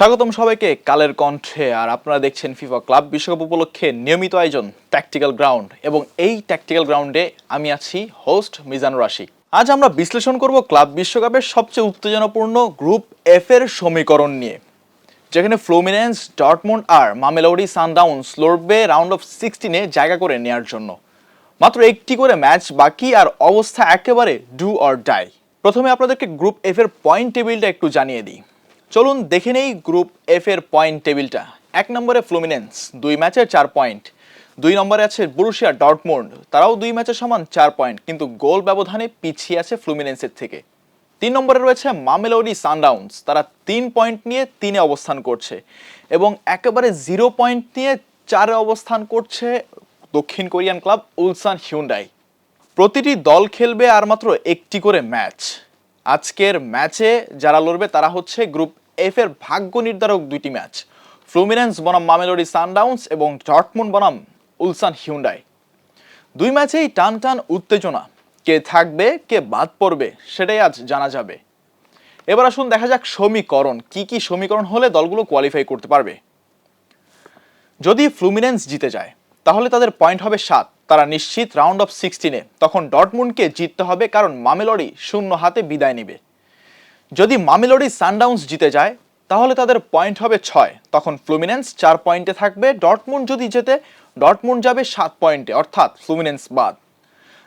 স্বাগতম সবাইকে কালের কণ্ঠে। আর আপনারা দেখছেন ফিফা ক্লাব বিশ্বকাপ উপলক্ষে নিয়মিত আয়োজন ট্যাকটিক্যাল গ্রাউন্ড এবং এই ট্যাকটিক্যাল গ্রাউন্ডে আমি আছি হোস্ট মিজান রাশি আজ আমরা বিশ্লেষণ করব ক্লাব বিশ্বকাপের সবচেয়ে উত্তেজনাপূর্ণ গ্রুপ এফ এর সমীকরণ নিয়ে। যেখানে ফ্লোমিনেন্স ডটমন্ড আর মামেলোডি সানডাউন্স লড়বে রাউন্ড অফ সিক্সটিনে জায়গা করে নেয়ার জন্য। মাত্র একটি করে ম্যাচ বাকি আর অবস্থা একেবারে ডু অর ডাই প্রথমে আপনাদেরকে গ্রুপ এফ এর পয়েন্ট টেবিলটা একটু জানিয়ে দিই। চলুন দেখে নেই গ্রুপ এফ এর পয়েন্ট টেবিলটা এক নম্বরে ফ্লুমিনেন্স দুই ম্যাচে চার পয়েন্ট দুই নম্বরে আছে বুরুশিয়া ডটমন্ড তারাও দুই ম্যাচে সমান চার পয়েন্ট কিন্তু গোল ব্যবধানে পিছিয়ে আছে ফ্লুমিনেন্সের থেকে। তিন নম্বরে রয়েছে মামেলোডি সানডাউন্স তারা তিন পয়েন্ট নিয়ে তিনে অবস্থান করছে এবং একেবারে জিরো পয়েন্ট নিয়ে চারে অবস্থান করছে দক্ষিণ কোরিয়ান ক্লাব উলসান হিউন্ডাই। প্রতিটি দল খেলবে আর মাত্র একটি করে ম্যাচ আজকের ম্যাচে যারা লড়বে তারা হচ্ছে গ্রুপ এফ এর ভাগ্য নির্ধারক দুইটি ম্যাচ। ফ্লুমিনেন্স বনাম মামেলোডি সানডাউন্স এবং ডটমুন বনাম উলসান হিউন্ডাই। দুই ম্যাচেই টান টান উত্তেজনা। কে থাকবে, কে বাদ পড়বে, সেটাই আজ জানা যাবে। এবার আসুন দেখা যাক সমীকরণ। কি কি সমীকরণ হলে দলগুলো কোয়ালিফাই করতে পারবে? যদি ফ্লুমিনেন্স জিতে যায়, তাহলে তাদের পয়েন্ট হবে সাত। তারা নিশ্চিত রাউন্ড অফ সিক্সটিনে তখন ডটমুনকে জিততে হবে কারণ মামেলরি শূন্য হাতে বিদায় নেবে। যদি মামেলরি সানডাউন্স জিতে যায়, তাহলে তাদের পয়েন্ট হবে ছয়। তখন ফ্লুমিনেন্স চার পয়েন্টে থাকবে ডটমুন যদি জেতে ডটমুন যাবে সাত পয়েন্টে, অর্থাৎ ফ্লুমিনেন্স বাদ।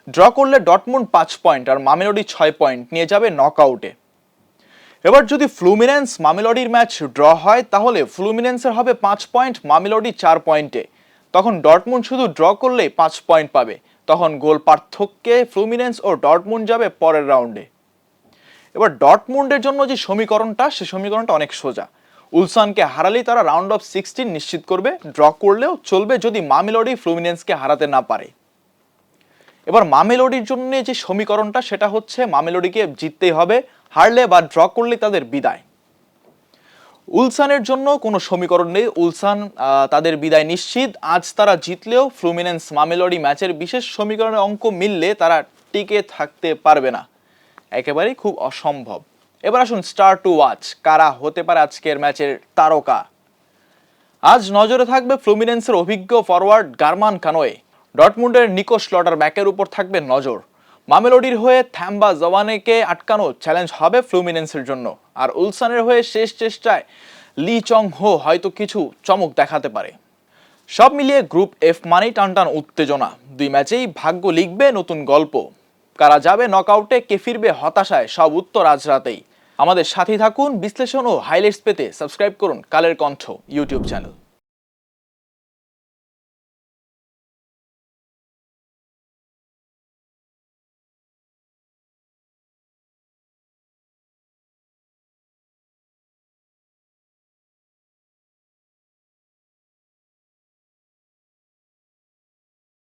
ড্র করলে ডটমুন পাঁচ পয়েন্ট আর মামেলরি ছয় পয়েন্ট, নিয়ে যাবে নকআউটে। এবার যদি ফ্লুমিনেন্স মামেলডির ম্যাচ ড্র হয়, তাহলে ফ্লুমিনেন্সের হবে পাঁচ পয়েন্ট, মামিলোডি চার পয়েন্টে। তখন ডটমুন শুধু ড্র করলেই পাঁচ পয়েন্ট পাবে। তখন গোল পার্থক্যে ফ্লুমিনেন্স ও ডটমুন যাবে পরের রাউন্ডে। এবার ডটমুন্ডের জন্য যে সমীকরণটা, সে সমীকরণটা অনেক সোজা। উলসানকে হারালেই তারা রাউন্ড অফ সিক্সটিন নিশ্চিত করবে, ড্র করলেও চলবে যদি মামেলডি ফ্লুমিনেন্সকে হারাতে না পারে। এবার মামেলোডির জন্য যে সমীকরণটা, সেটা হচ্ছে মামেলোডিকে জিততেই হবে, হারলে বা ড্র করলে তাদের বিদায়। উলসানের জন্য কোনো সমীকরণ নেই, উলসান তাদের বিদায় নিশ্চিত। আজ তারা জিতলেও ফ্লুমিনেন্স মামেলোডি ম্যাচের বিশেষ সমীকরণের অঙ্ক মিললে তারা টিকে থাকতে পারবে না। একেবারেই খুব অসম্ভব। এবার আসুন স্টার টু ওয়াচ কারা হতে পারে আজকের ম্যাচের তারকা। আজ নজরে থাকবে ফ্লুমিনেন্সের অভিজ্ঞ ফরওয়ার্ড গার্মান কানোয়ে ডটমুন্ডের নিকো স্লটার ব্যাকের উপর থাকবে নজর। মামেলোডির হয়ে থ্যাম্বা জওয়ানেকে আটকানো চ্যালেঞ্জ হবে ফ্লুমিনেন্সের জন্য। আর উলসানের হয়ে শেষ চেষ্টায় লি চং হো হয়তো কিছু চমক দেখাতে পারে। সব মিলিয়ে গ্রুপ এফ মানেই টানটান উত্তেজনা। দুই ম্যাচেই ভাগ্য লিখবে নতুন গল্প। কারা যাবে নকআউটে, কে ফিরবে হতাশায়, সব উত্তর আজ রাতেই। আমাদের সাথী থাকুন, বিশ্লেষণ ও হাইলাইটস পেতে সাবস্ক্রাইব করুন কালের কণ্ঠ ইউটিউব চ্যানেল